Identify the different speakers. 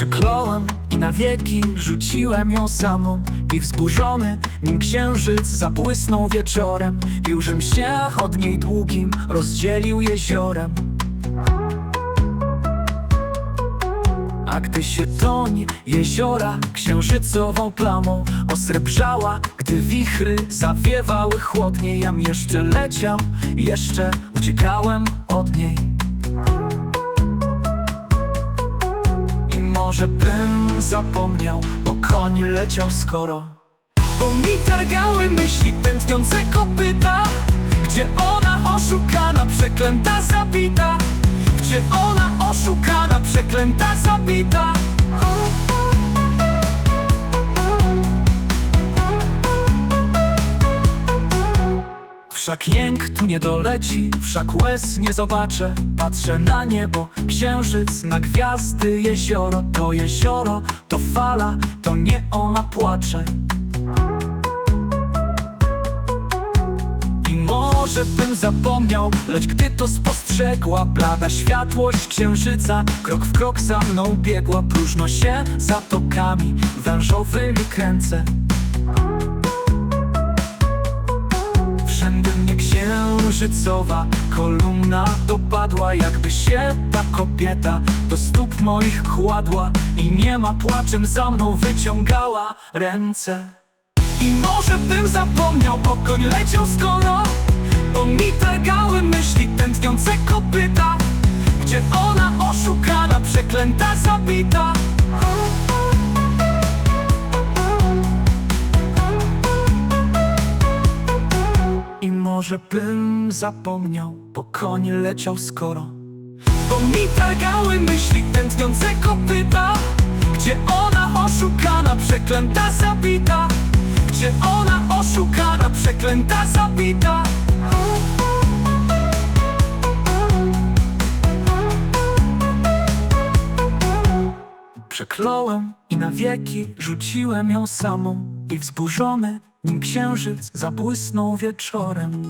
Speaker 1: Przekląłem i na wieki rzuciłem ją samą. I wzburzony, nim księżyc zabłysnął wieczorem. Biłżem się od niej długim rozdzielił jeziorem. A gdy się toń jeziora księżycową plamą Osrebrzała, gdy wichry zawiewały chłodnie. Jam jeszcze leciał, jeszcze uciekałem od niej I może bym zapomniał, bo koń leciał skoro. Bo mi targały myśli tętniące kopyta Gdzie ona oszukana, przeklęta, zabita. Gdzie ona oszukana, przeklęta, zabita Wszak jęk tu nie doleci, wszak łez nie zobaczę. Patrzę na niebo, księżyc, na gwiazdy, jezioro. To jezioro, to fala, to nie ona płacze. I może bym zapomniał, lecz gdy to spostrzegła Blada światłość księżyca, krok w krok za mną biegła Próżno się zatokami wężowymi kręcę księżycowa kolumna dopadła Jakby się ta kobieta do stóp moich kładła I nie ma płaczem za mną wyciągała ręce. I może bym zapomniał, pokoń leciał skoro Bo mi targały myśli tętniące kopyta Gdzie ona oszukana, przeklęta, zabita może bym zapomniał, bo koń leciał skoro. Bo mi targały myśli tętniące kopyta Gdzie ona oszukana, przeklęta, zabita. Gdzie ona oszukana, przeklęta, zabita. Przekląłem i na wieki rzuciłem ją samą I wzburzony, nim księżyc zabłysnął wieczorem